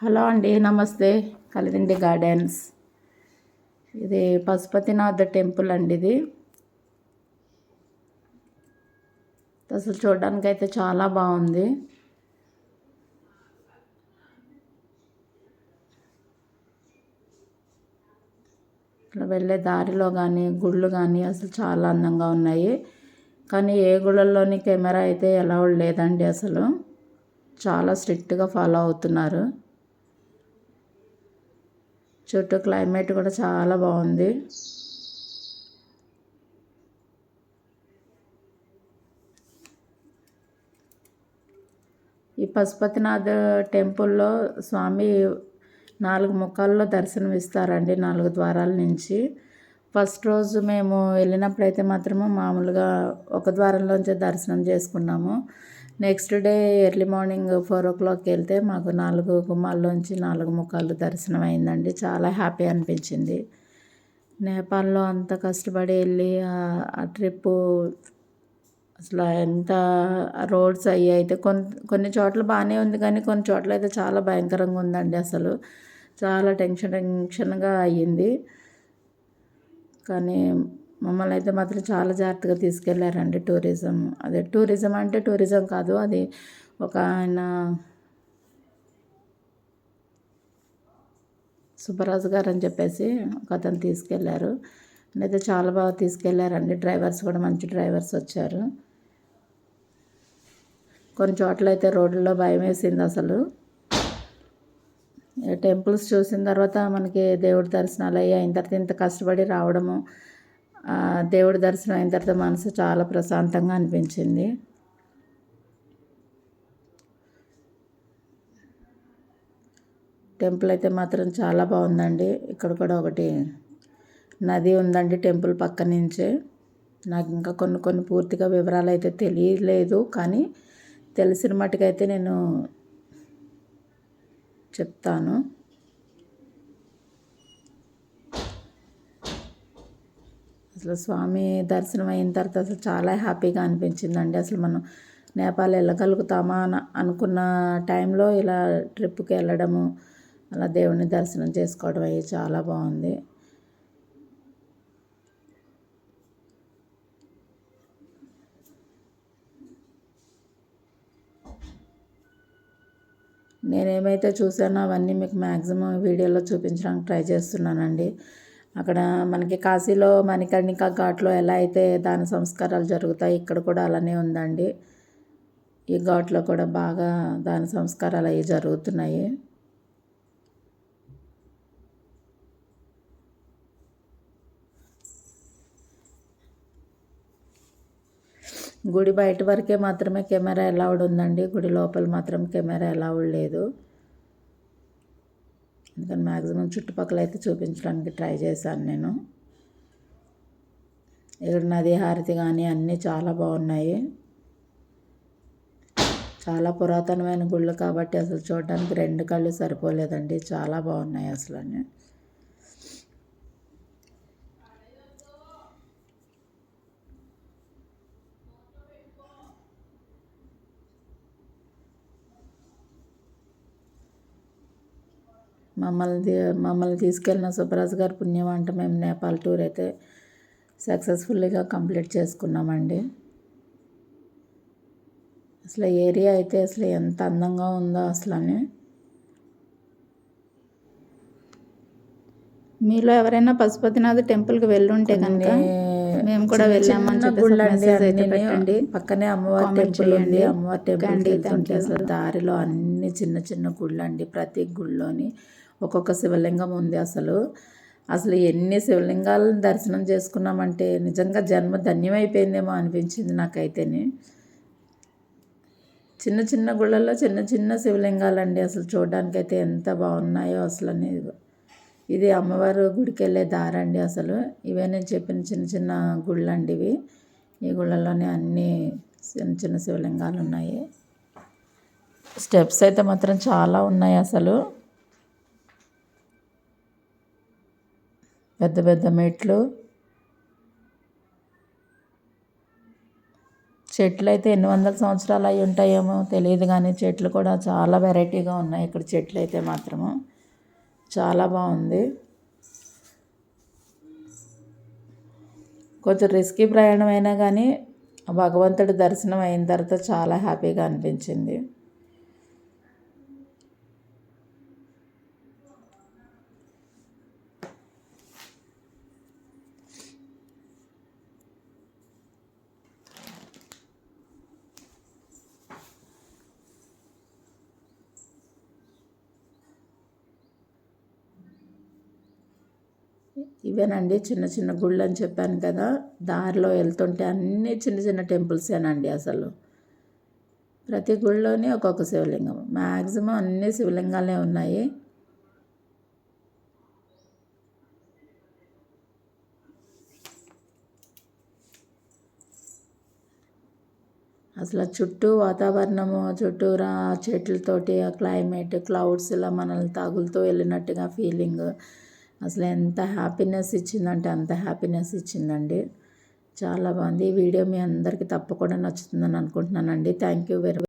Hello అండి నమస్తే. Kalidindi gardens. ఇది పశుపతినాథ్ టెంపుల్ అండి ఇది. అసలు చూడడానికి అయితే చాలా బాగుంది. ఇట్లా వెళ్ళే దారిలో కానీ గుళ్ళు కానీ అసలు చాలా అందంగా ఉన్నాయి. కానీ ఏ గుళ్ళల్లోని కెమెరా అయితే ఎలా లేదండి అసలు. చాలా స్ట్రిక్ట్గా ఫాలో అవుతున్నారు. చుట్టూ క్లైమేట్ కూడా చాలా బాగుంది. ఈ పశుపతినాథ్ టెంపుల్లో స్వామి నాలుగు ముఖాల్లో దర్శనం ఇస్తారండి నాలుగు ద్వారాల నుంచి. ఫస్ట్ రోజు మేము వెళ్ళినప్పుడైతే మాత్రము మామూలుగా ఒక ద్వారంలోంచి దర్శనం చేసుకున్నాము. Next day early morning four ఓ క్లాక్కి వెళ్తే మాకు నాలుగు గుమ్మాల్లోంచి నాలుగు ముఖాలు దర్శనం అయిందండి చాలా హ్యాపీ అనిపించింది. నేపాల్లో అంత కష్టపడి వెళ్ళి ఆ ట్రిప్పు అసలు ఎంత రోడ్స్ అయ్యి అయితే కొన్ని కొన్ని చోట్ల బాగానే ఉంది కానీ కొన్ని చోట్ల అయితే చాలా భయంకరంగా ఉందండి అసలు. చాలా టెన్షన్ టెన్షన్గా అయ్యింది. కానీ మమ్మల్ని అయితే మాత్రం చాలా జాగ్రత్తగా తీసుకెళ్ళారండి టూరిజం. అదే టూరిజం అంటే టూరిజం కాదు అది ఒక ఆయన సుబ్బరాజు గారు అని చెప్పేసి ఒక అతను తీసుకెళ్ళారు. అయితే చాలా బాగా తీసుకెళ్ళారండి డ్రైవర్స్ కూడా మంచి డ్రైవర్స్ వచ్చారు. కొన్ని చోట్ల అయితే రోడ్లలో భయం వేసింది అసలు. టెంపుల్స్ చూసిన తర్వాత మనకి దేవుడి దర్శనాలు అయ్యి అయిన తర్వాత ఇంత కష్టపడి రావడము దేవుడి దర్శనం అయిన తర్వాత మనసు చాలా ప్రశాంతంగా అనిపించింది. టెంపుల్ అయితే మాత్రం చాలా బాగుందండి. ఇక్కడ కూడా ఒకటి నది ఉందండి టెంపుల్ పక్క నుంచే. నాకు ఇంకా కొన్ని కొన్ని పూర్తిగా వివరాలు అయితే తెలియలేదు కానీ తెలిసిన మటుకైతే నేను చెప్తాను. అసలు స్వామి దర్శనం అయిన తర్వాత అసలు చాలా హ్యాపీగా అనిపించిందండి. అసలు మనం నేపాల్ వెళ్ళగలుగుతామా అని అనుకున్న టైంలో ఇలా ట్రిప్కి వెళ్ళడము అలా దేవుని దర్శనం చేసుకోవడం అయ్యి చాలా బాగుంది. నేనేమైతే చూసానో అవన్నీ మీకు మ్యాక్సిమం వీడియోలో చూపించడానికి ట్రై చేస్తున్నానండి. అక్కడ మనకి కాశీలో మణికర్ణిక ఘాట్లో ఎలా అయితే దాని సంస్కారాలు జరుగుతాయి ఇక్కడ కూడా అలానే ఉందండి. ఈ ఘాట్లో కూడా బాగా దాని సంస్కారాలు అవి జరుగుతున్నాయి. గుడి బయట వరకే మాత్రమే కెమెరా అలౌడ్ ఉందండి. గుడి లోపల మాత్రం కెమెరా అలౌడ్ లేదు. అందుకని మ్యాక్సిమం చుట్టుపక్కల అయితే చూపించడానికి ట్రై చేశాను నేను. ఇక్కడ నది హారతి కానీ అన్నీ చాలా బాగున్నాయి. చాలా పురాతనమైన గుళ్ళు కాబట్టి అసలు చూడడానికి రెండు కళ్ళు సరిపోలేదండి. చాలా బాగున్నాయి అసలు మమ్మల్ని మమ్మల్ని తీసుకెళ్ళిన సుబ్బరాజు గారి పుణ్యం అంటే మేము నేపాల్ టూర్ అయితే సక్సెస్ఫుల్గా కంప్లీట్ చేసుకున్నామండి. అసలు ఏరియా అయితే అసలు ఎంత అందంగా ఉందో అసలు అని మీలో ఎవరైనా పశుపతినాథ్ టెంపుల్కి వెళ్ళుంటే కనుక మేము కూడా వెళ్ళామని చెప్పండి పక్కనే అమ్మవారి టెంపుల్ ఉంది. అమ్మవారి టెంపుల్ అసలు దారిలో అన్ని చిన్న చిన్న గుళ్ళు అండి ప్రతి గుళ్ళోని. ఒక్కొక్క శివలింగం ఉంది అసలు. అసలు ఎన్ని శివలింగాలను దర్శనం చేసుకున్నామంటే నిజంగా జన్మ ధన్యమైపోయిందేమో అనిపించింది నాకైతేనే. చిన్న చిన్న గుళ్ళల్లో చిన్న చిన్న శివలింగాలండి అసలు చూడడానికైతే ఎంత బాగున్నాయో అసలు అనేది ఇది అమ్మవారు గుడికి వెళ్ళే దారండి అసలు. ఇవే నేను చెప్పిన చిన్న చిన్న గుళ్ళు అండి ఇవి. ఈ గుళ్ళల్లోనే అన్ని చిన్న చిన్న శివలింగాలు ఉన్నాయి స్టెప్స్ అయితే మాత్రం చాలా ఉన్నాయి అసలు. పెద్ద పెద్ద మెట్లు. చెట్లు అయితే ఎన్ని వందల సంవత్సరాలు అయి ఉంటాయేమో తెలియదు కానీ చెట్లు కూడా చాలా వెరైటీగా ఉన్నాయి. ఇక్కడ చెట్లు అయితే మాత్రము. చాలా బాగుంది. కొంచెం రిస్కీ ప్రయాణం అయినా కానీ భగవంతుడి దర్శనం అయిన తర్వాత చాలా హ్యాపీగా అనిపించింది. ఇవేనండి చిన్న చిన్న గుళ్ళు అని చెప్పాను కదా దారిలో వెళ్తుంటే అన్నీ చిన్న చిన్న టెంపుల్సేనండి అసలు. ప్రతి గుళ్ళోనే ఒక్కొక్క శివలింగం. మ్యాక్సిమం అన్ని శివలింగాలే ఉన్నాయి. అసలు చుట్టూ వాతావరణము చుట్టూరా చెట్లతోటి ఆ క్లైమేట్ క్లౌడ్స్ ఇలా మనల్ని తగులుతూ వెళ్ళినట్టుగా ఫీలింగ్. అసలు ఎంత హ్యాపీనెస్ ఇచ్చిందంటే అంత హ్యాపీనెస్ ఇచ్చిందండి. చాలా బాగుంది. ఈ వీడియో మీ అందరికీ తప్పకుండా నచ్చుతుందని అనుకుంటున్నానండి. Thank you very